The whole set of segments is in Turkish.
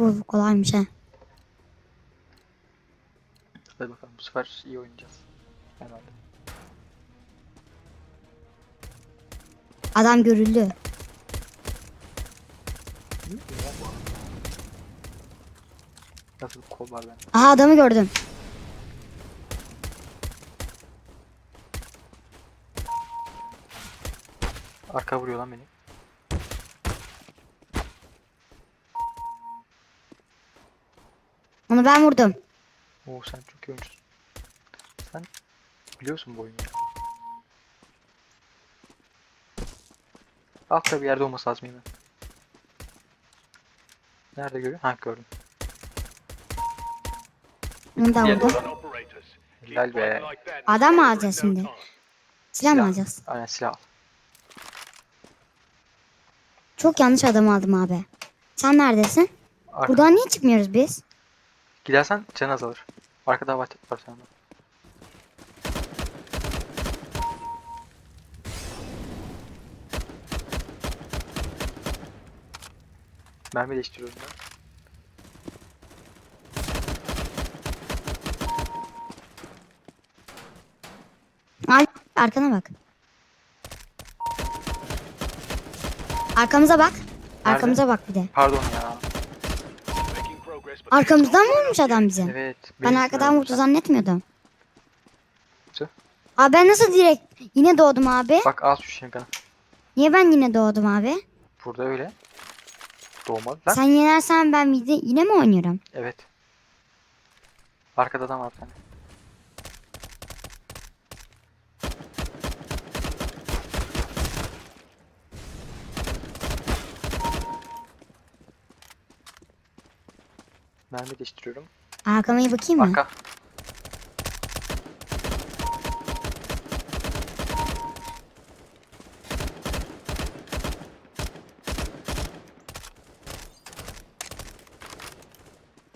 Bu kolaymış ha. Hadi bakalım bu sefer iyi oynayacağız. Herhalde. Adam görüldü. Nasıl kol var bende. Aha adamı gördüm. Arka vuruyor lan beni. Onu ben vurdum. Oo sen çok iyi oyuncusun. Sen biliyorsun bu oyunu. Altta bir yerde olması lazım yine. Nerede görüyor? Ha gördüm. Onu da vurdum. Helal be. Adam mı alacağız şimdi? Silah mı alacağız? Aynen silah al. Çok yanlış adam aldım abi. Sen neredesin? Arka. Buradan niye çıkmıyoruz biz? Gidersen can azalır. Arkada var, var sende. Mermi değiştiriyorum ben. Al arkana bak. Arkamıza bak. Arkamıza bak bir de. Pardon ya. Arkamızdan mı vurmuş adam bize? Evet. Ben beni arkadan vurdu zannetmiyordum. Tüh. Abi ben nasıl direkt yine doğdum abi? Bak al şu şırınganı. Niye ben yine doğdum abi? Burada öyle. Doğmadı lan. Sen yenersen ben yine, yine mi oynuyorum? Evet. Arkada adam var bir tane. Mermi değiştiriyorum. Arkama iyi bakayım mı? Arka.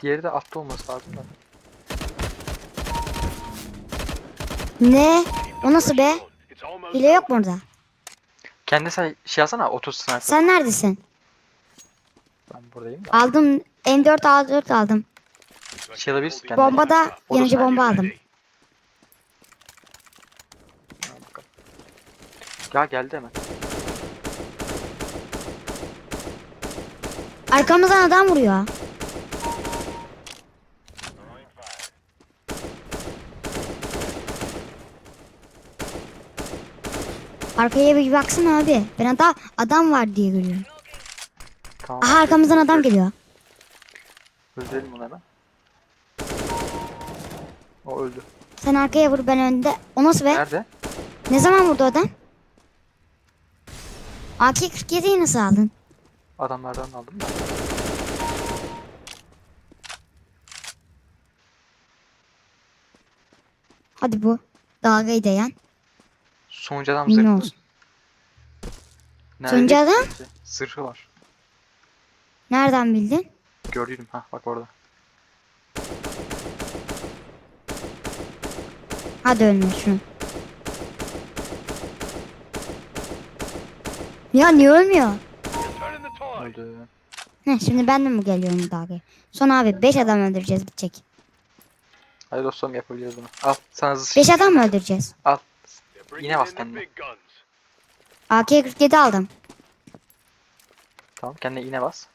Diğeri de altta olması lazım da. Ne? O nasıl be? Hile yok mu orada? Kendi say şey alsana 30 sniper. Sen neredesin? Ben buradayım da. Aldım. M4 A4 aldım. Şey alabilirsin kendine. Bombada O da yanıcı bomba aldım. Ya geldi hemen. Arkamızdan adam vuruyor. Arkaya bir baksana abi. Ben adam adam var diye görüyorum. Tamam. Aha arkamızdan adam geliyor. Öldürelim onu hemen. O öldü. Sen arkaya vur ben önde. O nasıl be? Nerede? Ne zaman vurdu adam? AK-47'yi nasıl aldın? Adamlardan aldım da. Hadi bu. Dalgayı dayan. Sonuncu adam Minyon zırhlı. olsun. Nerede Sonuncu adam? Zırhı var. Nereden bildin? Gördüm ha bak orada. Hadi ölme şunu. Ya niye ölmüyor? Öldü. Heh, şimdi ben de mi geliyorum dalgaya? Son abi 5 adam öldüreceğiz bitecek. Hadi dostum yapabiliriz bunu. Al sana zırh. 5 adam mı öldüreceğiz? Al. Yine bas kendine. AK-47 aldım. Tamam kendine iğne bas.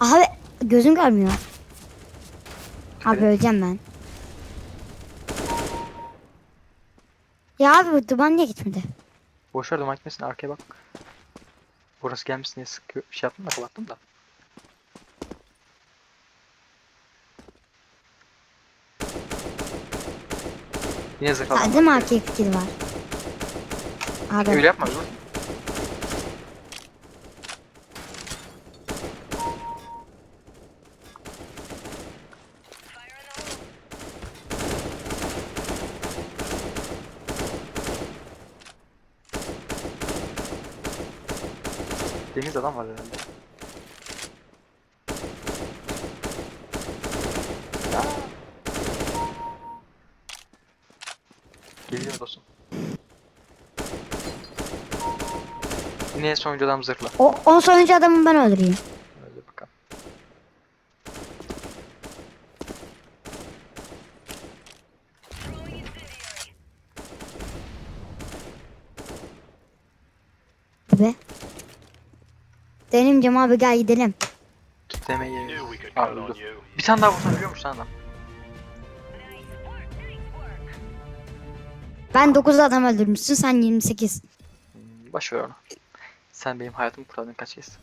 Abi gözüm görmüyor. Abi öleceğim ben. Ya abi bu duman niye gitmedi? Boşver duman gitmesin arkaya bak. Burası gelmişsin diye sıkıyor. Şey yaptım da kapattım da. Yine aldım. Sadece mi AK-47 var? Abi Öyle yapma dur. Deniz adam var herhalde. Ya. Geliyor dostum. Yine sonuncu adam zırhlı. O 10 sonuncu adamı ben öldüreyim. Hadi bakalım. Be. Denimcim abi gel gidelim. Öldü. you. Bir tane daha vursan biliyor musun adam? Ben 9 adam öldürmüşsün sen 28. Hmm, Boş ver onu. Sen benim hayatımı kurtardın kaç kez.